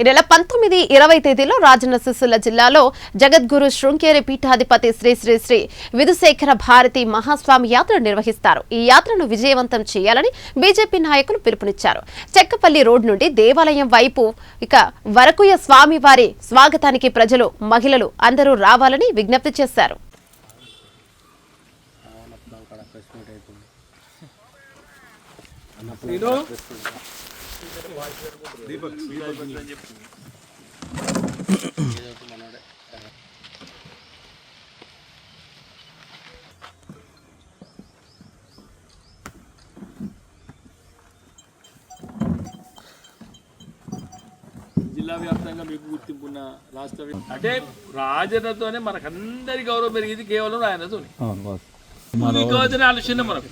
ఈ నెల పంతొమ్మిది ఇరవై తేదీలో రాజన్న సిరిసిల్ల జిల్లాలో జగద్గురు శృంగేరి పీఠాధిపతి శ్రీ శ్రీ శ్రీ విధుశేఖర భారతి మహాస్వామి యాత్ర నిర్వహిస్తారు. ఈ యాత్రను విజయవంతం చేయాలని బీజేపీ నాయకులు పిలుపునిచ్చారు. చెక్కపల్లి రోడ్ నుండి దేవాలయం వైపు ఇక వరకుయ స్వామి వారి స్వాగతానికి ప్రజలు మహిళలు అందరూ రావాలని విజ్ఞప్తి చేశారు. జిల్లా వ్యాప్తంగా మీకు గుర్తింపు ఉన్న రాష్ట్ర అంటే రాజన్నతోనే మనకందరి గౌరవం పెరిగింది కేవలం ఆయనతో మీకు కావాల్సిన ఆలోచన మనకు.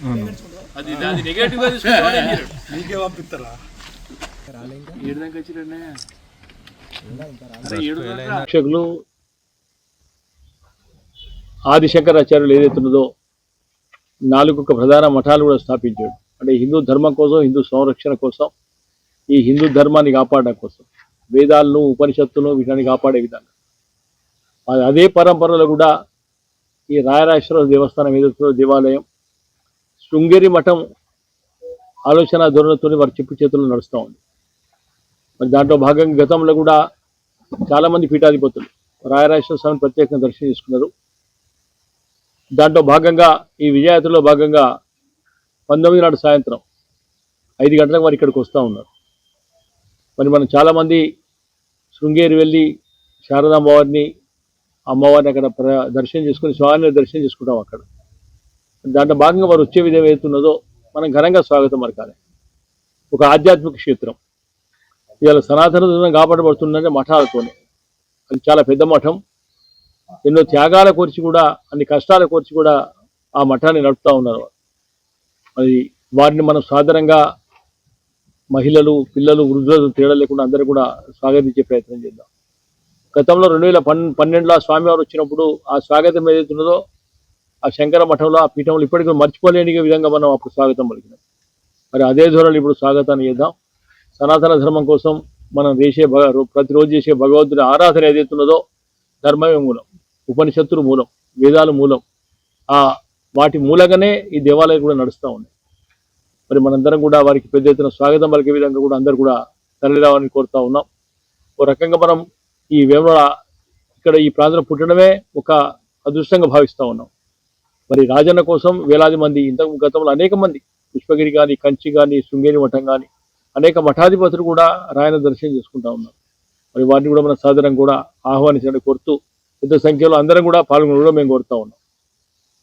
అది దాని నెగటివ్గా తీసుకుంటే ప్రేక్షకులు ఆదిశంకరాచార్యులు ఏదైతే ఉన్నదో నాలుగు ఒక ప్రధాన మఠాలు కూడా స్థాపించాడు. అంటే హిందూ ధర్మం కోసం హిందూ సంరక్షణ కోసం ఈ హిందూ ధర్మాన్ని కాపాడడం కోసం వేదాలను ఉపనిషత్తులను వీటిని కాపాడే విధంగా. అది అదే పరంపరలో కూడా ఈ రాయరాశ్వర దేవస్థానం ఏదైతే దేవాలయం శృంగేరి మఠం ఆలోచన ధోరణితో వారి చెప్పు చేతుల్లో నడుస్తూ ఉంది. మరి దాంట్లో భాగంగా గతంలో కూడా చాలామంది పీఠాధిపతులు రాయరాజేశ్వర స్వామిని ప్రత్యేకంగా దర్శనం చేసుకున్నారు. దాంట్లో భాగంగా ఈ విజయాత్రలో భాగంగా పంతొమ్మిది నాడు సాయంత్రం ఐదు గంటలకు వారు ఇక్కడికి వస్తూ ఉన్నారు. మరి మనం చాలామంది శృంగేరి వెళ్ళి శారదాంబవారిని అమ్మవారిని అక్కడ ప్ర దర్శనం చేసుకుని స్వామిని దర్శనం చేసుకుంటాం అక్కడ. దాంట్లో భాగంగా వారు వచ్చే విధం ఏదైతున్నదో మనం ఘనంగా స్వాగతం మరకాలి ఒక ఆధ్యాత్మిక క్షేత్రం. ఇవాళ సనాతన ధర్మం కాపాడబడుతుందంటే మఠాలతోనే. అది చాలా పెద్ద మఠం. ఎన్నో త్యాగాల కోర్చి కూడా అన్ని కష్టాల కోర్చి కూడా ఆ మఠాన్ని నడుపుతా ఉన్నారు మరి వారిని మనం సాధారణంగా మహిళలు పిల్లలు వృద్ధులు తేడా లేకుండా అందరూ కూడా స్వాగతించే ప్రయత్నం చేద్దాం. గతంలో రెండు వేల పన్ పన్నెండులో ఆ స్వామివారు వచ్చినప్పుడు ఆ స్వాగతం ఏదైతే ఉన్నదో ఆ శంకర మఠంలో ఆ పీఠంలో ఇప్పటికీ మర్చిపోలేని విధంగా మనం అప్పుడు స్వాగతం పలికినాం. మరి అదే ధోరణి ఇప్పుడు స్వాగతాన్ని చేద్దాం. సనాతన ధర్మం కోసం మనం చేసే భగ- ప్రతిరోజు చేసే భగవంతుడి ఆరాధన ఏదైతున్నదో ధర్మమే మూలం ఉపనిషత్తులు మూలం వేదాలు మూలం. ఆ వాటి మూలంగానే ఈ దేవాలయాలు కూడా నడుస్తూ ఉన్నాయి. మరి మనందరం కూడా వారికి పెద్ద ఎత్తున స్వాగతం పలికే విధంగా కూడా అందరూ కూడా తరలి రావాలని కోరుతా ఉన్నాం. ఓ రకంగా మనం ఈ వేమల ఇక్కడ ఈ ప్రాంతం పుట్టడమే ఒక అదృష్టంగా భావిస్తూ ఉన్నాం. మరి రాజన్న కోసం వేలాది మంది ఇంతకు గతంలో అనేక మంది పుష్పగిరి కానీ కంచి కానీ శృంగేరి మఠం కానీ అనేక మఠాధిపతులు కూడా రాయన దర్శనం చేసుకుంటా ఉన్నారు. మరి వారిని కూడా మన సాధారణం కూడా ఆహ్వానించడానికి కోరుతూ పెద్ద సంఖ్యలో అందరం కూడా పాల్గొనడం మేము కోరుతా ఉన్నాం.